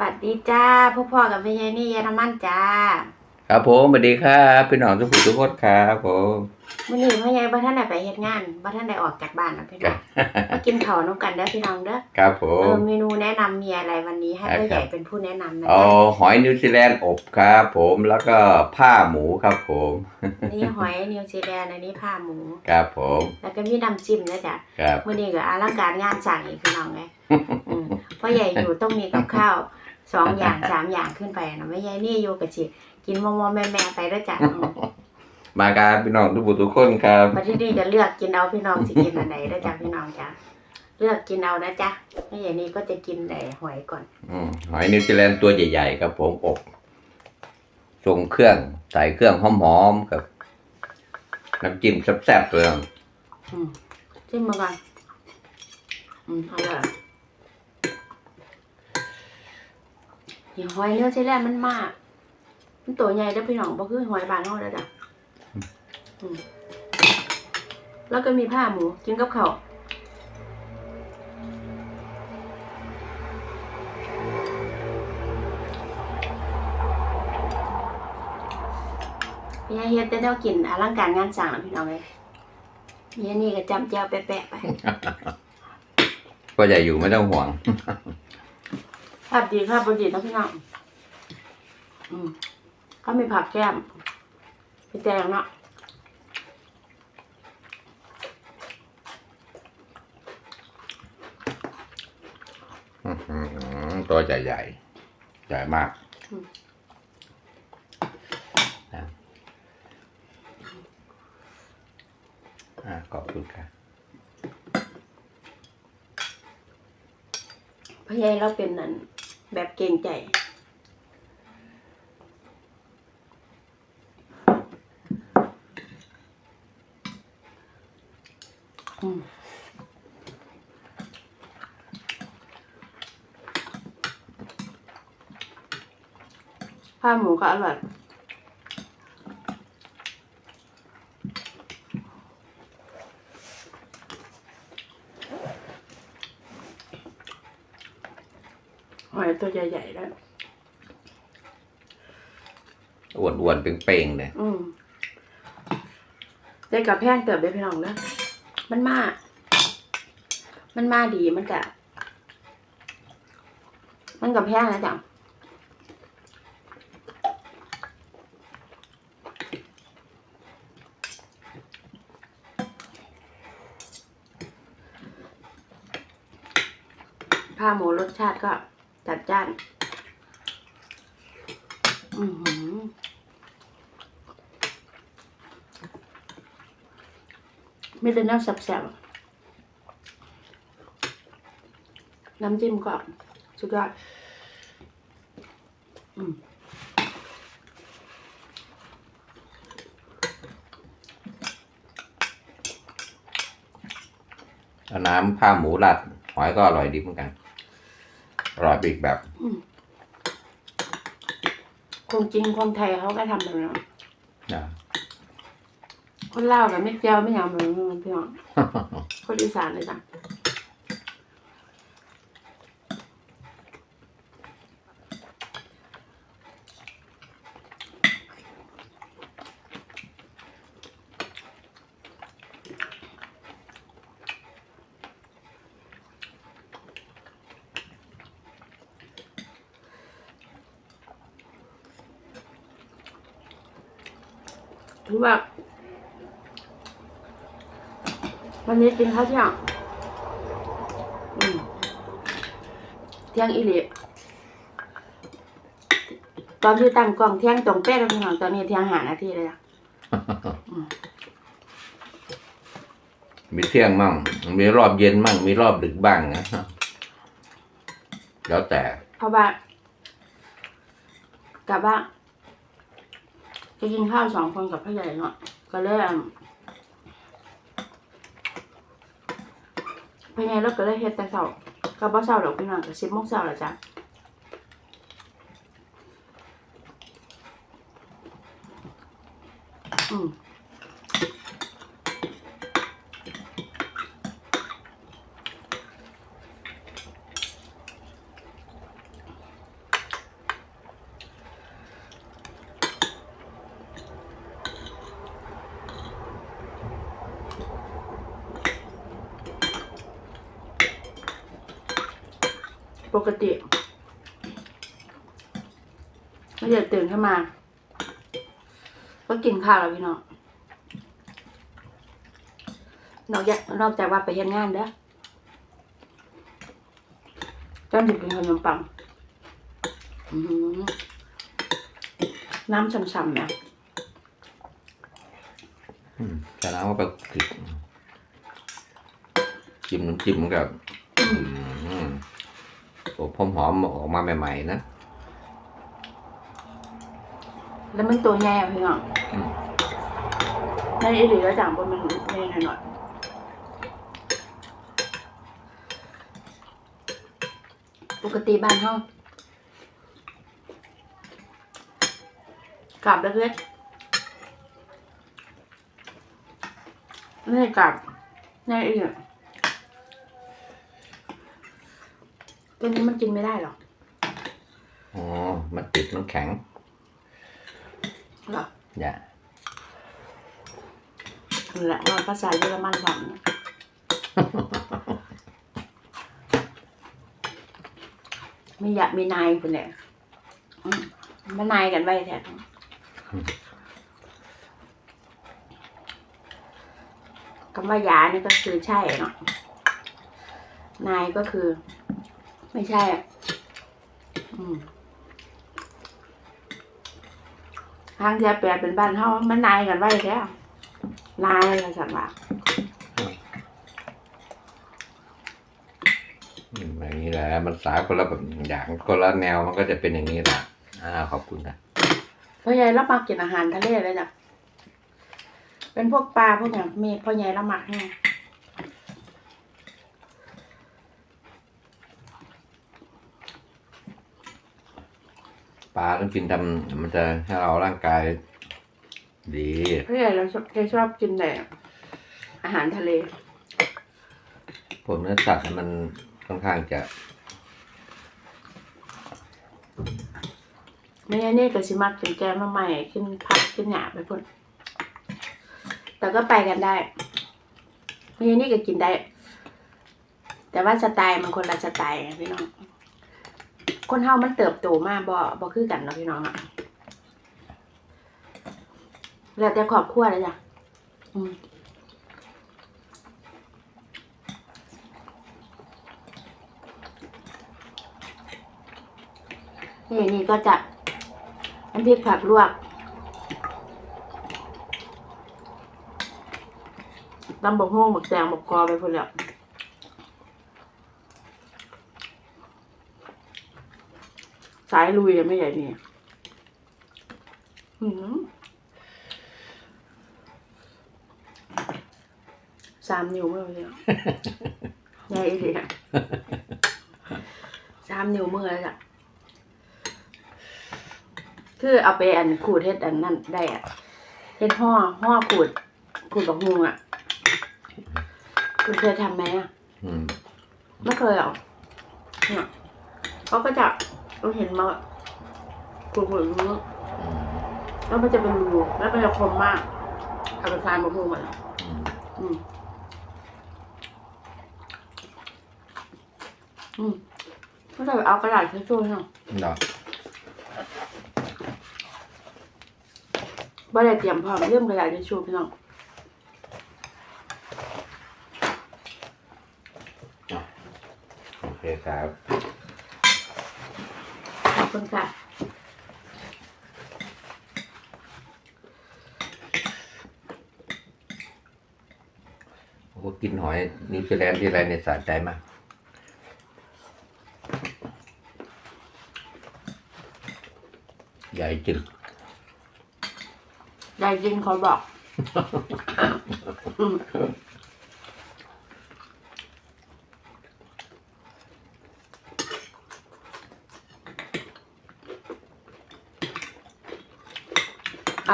วัสดีจ้าพ่อพ่อกับแม่ยายนี่ยายน้ำมันจ้า ครับผมสวัสดีครับพี่น้องทุกผู้ทุกคนครับผมมื้อนี้พ่อยายบ่ทันได้ไปเฮ็ดงานบ่ทันได้ออกจากบ้านนะพี่น้องมากินข้าวน้ำกันเด้อพี่น้องเด้อครับผเอมอเมนูแนะนำมีอะไรวันนี้ให้พ่อใหญ่เป็นผู้แนะนำนะเอาจ๊ะหอยนิวซีแลนด์อบครับผมแล้วก็ผ้าหมูครับผมอันนี่หอยนิวซีแลนด์อันนี้ผ้าหมูครับผมแล้วก็มีน้ำจิ้มนะจ๊ะครับมื้อนี้ก็อลังการงานสั่งอีกพี่น้องไงอืมพ่อใหญ่อยู่ต้องมีกับข้าว สองอย่างสามอย่างขึ้นไปนะแม่ยายนี่อยู่กับสิกินมอมๆแม่ๆไปเด้อจ้ะอืมมาครับพี่น้องทุกผู้ทุกคนครับมาที่นี่จะเลือกกินเอาพี่น้องสิกินอันไหนนะจ๊ะพี่น้องจ้ะเลือกกินเอานะจ๊ะไม่อย่างนี้ก็จะกินแต่หอยก่อนอืมหอยนิวซีแลนด์ตัวใหญ่ๆครับผมอบทรงเครื่องใส่เครื่องหอมๆกับน้ำจิ้มแซ่บๆเลยอืมจิ้มมาก่อนอืมอร่อย อย่างหอยเนื้อใช้แรกมันมาก มันตัวใหญ่แล้วพี่น้องบ่คือหอยบานเฮาแล้วจ้ะอืมแล้วก็มีผ้าหมูกินกับข้าวพี่ยายเฮ็ดแต่แนวกินอลังการงานสร้างนะพี่น้องเลยพี่ยายนี่ก็จำแจวแปะๆไปก็อย่าอยู่ไม่ต้องห่วงภาพดีภาพบดีนะพี่น้องอืมเขามีผักแก้มพี่แตงเนาะอื้อหือตัวใหญ่ใหญ่ใหญ่มากนะอ่าขอบคุณครับพะยายเราเป็นนั่น แบบเก่งใจ อืมข้าวหมูก็อร่อย ตัวใหญ่ๆแล้วอ้วนๆเป่งๆเลยอืมได้กับแพงเติบได้พี่น้องเนอะมันมา มันมาดีมันกะมันกับแพงนะจ๊ะผ้าหมูรสชาติก็ จัดจ้าน อือหือไม่ได้น้ำแซ่บๆน้ำจิ้มก็สุดยอด อืมเอาน้ำผ้าหมูราดหอยก็อร่อยดีเหมือนกัน อร่อยไปอีกแบบคงจริงคนไทยเขาก็ทำแบบนั้นนะ คนลาวกับไม่เจียวไม่ยำเหมือนกันพี่น้องคนอีสานเลยจ้ะ ถือว่าวันนี้กินข้าวเที่ยงอืมเที่ยงอีหลีตอนที่ตั้งกล้องเที่ยงตรงเป๊ะแล้วพี่น้องตอนนี้เที่ยงหานาทีเลยอะมีเที่ยงมั่ง มีรอบเย็นมั่ง มีรอบดึกบ้างนะ แล้วแต่เพราะว่ากลับว่า จะกินข้าวสองคนกับพ่อใหญ่เนาะก็เลยพ่อใหญ่เราก็เลยเฮ็ดแต่เช้าก็บ่เช้าดอกพี่น้องก็สิบโมงเช้าแล้วจ้ะอืม ปกติไม่เดี๋ยวตื่นขึ้นมา ก็กินข้าวแล้วพี่น้องนอกจากนอกจากว่าไปเฮ็ดงานเด้อจ้อนจะกินขนมปังอื้อหือน้ำช่ำๆนะอืมแต่น้ำก็ไปติดจิ้มน้ำจิ้มกับ อืม ตัวพอมหอมออกมาใหม่ๆนะแล้วมันตัวใหญ่อะพี่น้องอืมในอีหลีแล้วจางบนมันใหญ่หน่อยๆปกติบ้านเฮากลับเล็กๆไม่ได้กลับในอีก ตัวนี้มันกินไม่ได้หรอกอ๋อ มันติดมันแข็งหรออย่านั่นแหละว่าภาษาเยอรมันฝันไม่อยากมีนายคนแหละอืมมานายกันไว้แท้คำว่ายานี่ก็คือใช่เนาะนายก็คือ ไม่ใช่อะอืมทางเทียแปลเป็นบ้านเฮามันนายกันไว้แท้นายอะไรสักว่าอืมอย่างนี้แหละ มันสายคนละแบบอย่างคนละแนวมันก็จะเป็นอย่างนี้แหละอ่าขอบคุณนะพ่อใหญ่รับมากินอาหารทะเลเลยจ้ะเป็นพวกปลาพวกอย่างมีพ่อใหญ่รับมักให้ ปลาต้องกินทำมันจะให้เราร่างกาย ดีพ่อใหญ่เราชอบแกชอบกินแต่อาหารทะเลพวกเนื้อสัตว์เนี่ยมันค่อนข้างจะไม่งั้นนี่ก็สิมักกินแกงมาใหม่กินผักกินหยาไปพุ่นแต่ก็ไปกันได้ไม่งั้นนี่ก็กินได้ แต่ว่าสไตล์มันคนละสไตล์ไงพี่น้อง คนเฮามันเติบโตมากบ่บ่คือกันเนาะพี่น้องอะแล้วแต่ครอบครัวเลยจ้ะนี่นี่ก็จะน้ำพริกผักลวกตำบกฮวงบกแตงบกกอไปพุ่นแล้ว สายลุยอะไม่ใหญ่นี่หืมสามนิ้วเมื่อเลยอะใหญ่เลยอะสามนิ้วเมื่อแล้วจ้ะคือเอาไปอันขูดเฮ็ดอันนั่นได้อะเฮ็ดห่อห่อขูดขูดบักฮวงอะคุณเคยทำไหมอะอืมไม่เคยหรอกเนี่ยเขาก็จะ เราเห็นมาขูดๆอย่างนี้อืมแล้วมันจะเป็นรูแล้วมันจะคมมากเอาไปฟานมะม่วงมาแล้วอืมอืมอืมก็จะเอากระดาษทิชชู่ให้หน่อยเนาะบ่ได้เตรียมพร้อมเรื่องกระดาษทิชชู่พี่น้องโอเคครับขอบ คุณค่ะโอ้กินหอยนิวซีแลนด์ที่ไรเนี่ยสะใจมากใหญ่จึงยายจริงเขาบอก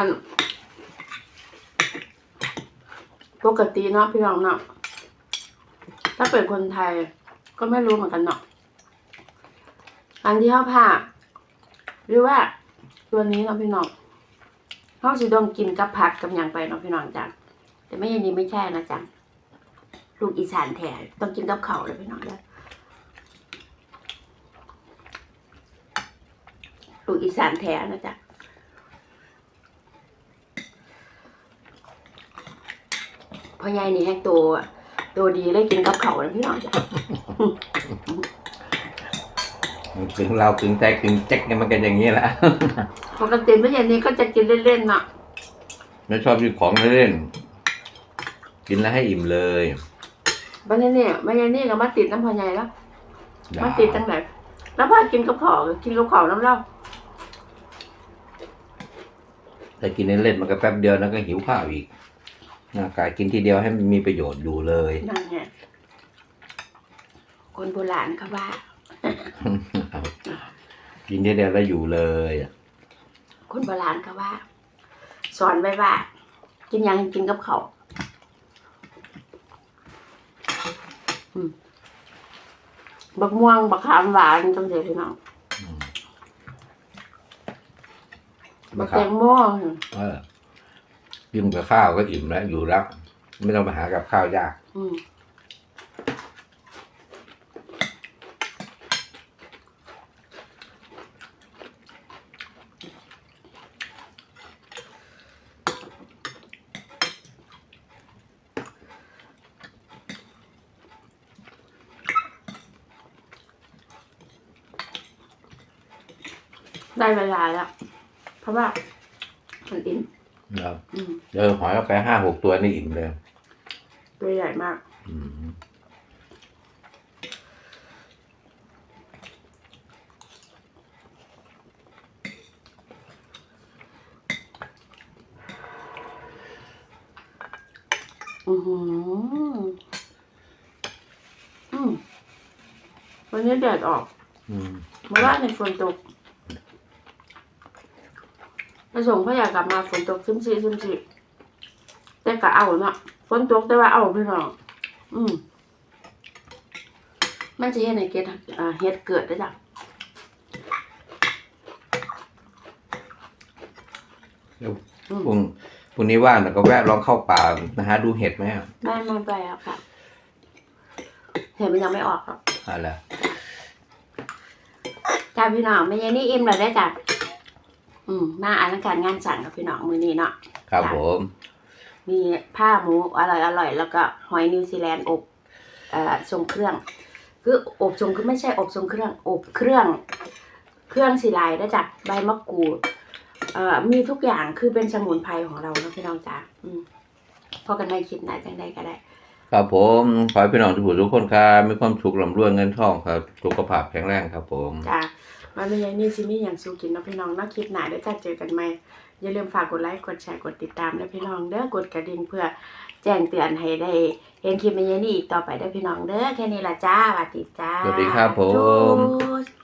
อัน ปกติเนาะพี่น้องเนาะถ้าเป็นคนไทยก็ไม่รู้เหมือนกันเนาะอันที่เขาผ่าหรือว่าตัวนี้เนาะพี่น้องเขาสิต้องกินกับผักกับอย่างไปเนาะพี่น้องจ้ะแต่ไม่ยันนี้ไม่ใช่นะจ๊ะลูกอีสานแท้ต้องกินกับเขาเลยพี่น้องจ้ะลูกอีสานแท้นะจ๊ะ พ่อใหญ่นี่แห้งตัวตัวดีเลยกินกับเขาวนะพี่น้องจ้ะถึงเราถึงใจถึงแจ็คเนี่ยมันกันอย่างนี้แหละปกติพ่อใหญ่นี่ก็จะกินเล่นๆเนาะไม่ชอบกินของเล่นกินแล้วให้อิ่มเลยวันนี้เนี่ยพ่อใหญ่นี่ก็มาติดน้ำพ่อใหญ่แล้วอย่ามาติดตั้งไหนแล้วพอกินกับข้าวก็กินกับข้าวน้ำเหล้าถ้ากินเล่นๆมันก็แป๊บเดียวแล้วก็หิวข้าวอีก ร่างกายกินทีเดียวให้มันมีประโยชน์อยู่เลย นั่นไงคนโบราณเขาว่า กินทีเดียวแล้วอยู่เลยคนโบราณเขาว่า สอนไว้ว่า กินหยังให้กินกับเขาวอืมบักม่วงบักขามหวานจังเสียพี่น้องบักแตงโม เออ ยิ้มกับข้าวก็อิ่มแล้ว อยู่แล้ว ไม่ต้องไปหากับข้าวยาก อืมได้เวลาแล้ว เพราะว่ามันอิ่ม นะครับอืมเจอหอยเข้าไปห้าหกตัวนี่อิ่มเลย ตัวใหญ่มาก อืมอือหืออืมวันนี้แดดออกอืม เมื่อวานในฝนตก ไปส่งพ่อใหญ่กลับมาฝนตกซึมซีซึมซีแต่ก็เอาเนาะฝนตกแต่ว่าเอาพี่น้องอืมมันจะเฮ็ดให้เกิดอ่าเฮ็ดเกิดได้อจ้ะแล้วอืมพรุ่งพรุ่งนี้ว่างแต่ก็แวะลองเข้าป่านะฮะดูเห็ดไหมอะไม่ไม่ไปแล้วค่ะ เห็นมันยังไม่ออกครับอะไรจ้าพี่น้องไม่ยังนี่อิ่มเลยได้อจ้ะ อืมมาอ่านการงานสั่งกับพี่น้องมือนี้เนาะครับผม มีผ้าหมูอร่อยอร่อยแล้วก็หอยนิวซีแลนด์อบเอ่อทรงเครื่อง คืออบทรงคือไม่ใช่อบทรงเครื่อง อบเครื่อง เครื่องสีลายได้จากใบมะกรูดเอ่อมีทุกอย่างคือเป็นสมุนไพรของเรานะพี่น้องจ้าอืมพอกันไม่คิดนะจังใดก็ได้ครับผมขอให้พี่น้องทุกผู้ทุกคนครับมีความสุขลำรวยเงินทองครับ สุขภาพแข็งแรงครับผมจ้า มันเป็นยังนี่ซิมี่อย่างสู้กินเนาะพี่น้องเนาะคลิปหน้าเดี๋ยวจะเจอกันใหม่อย่าลืมฝากกดไลค์กดแชร์กดติดตามด้วยพี่น้องเด้อกดกระดิ่งเพื่อแจ้งเตือนให้ได้เห็นคลิปในนี้อีกต่อไปได้อพี่น้องเด้อแค่นี้ละจ้าสวัสดีจ้าสวัสดีครับผมจู๊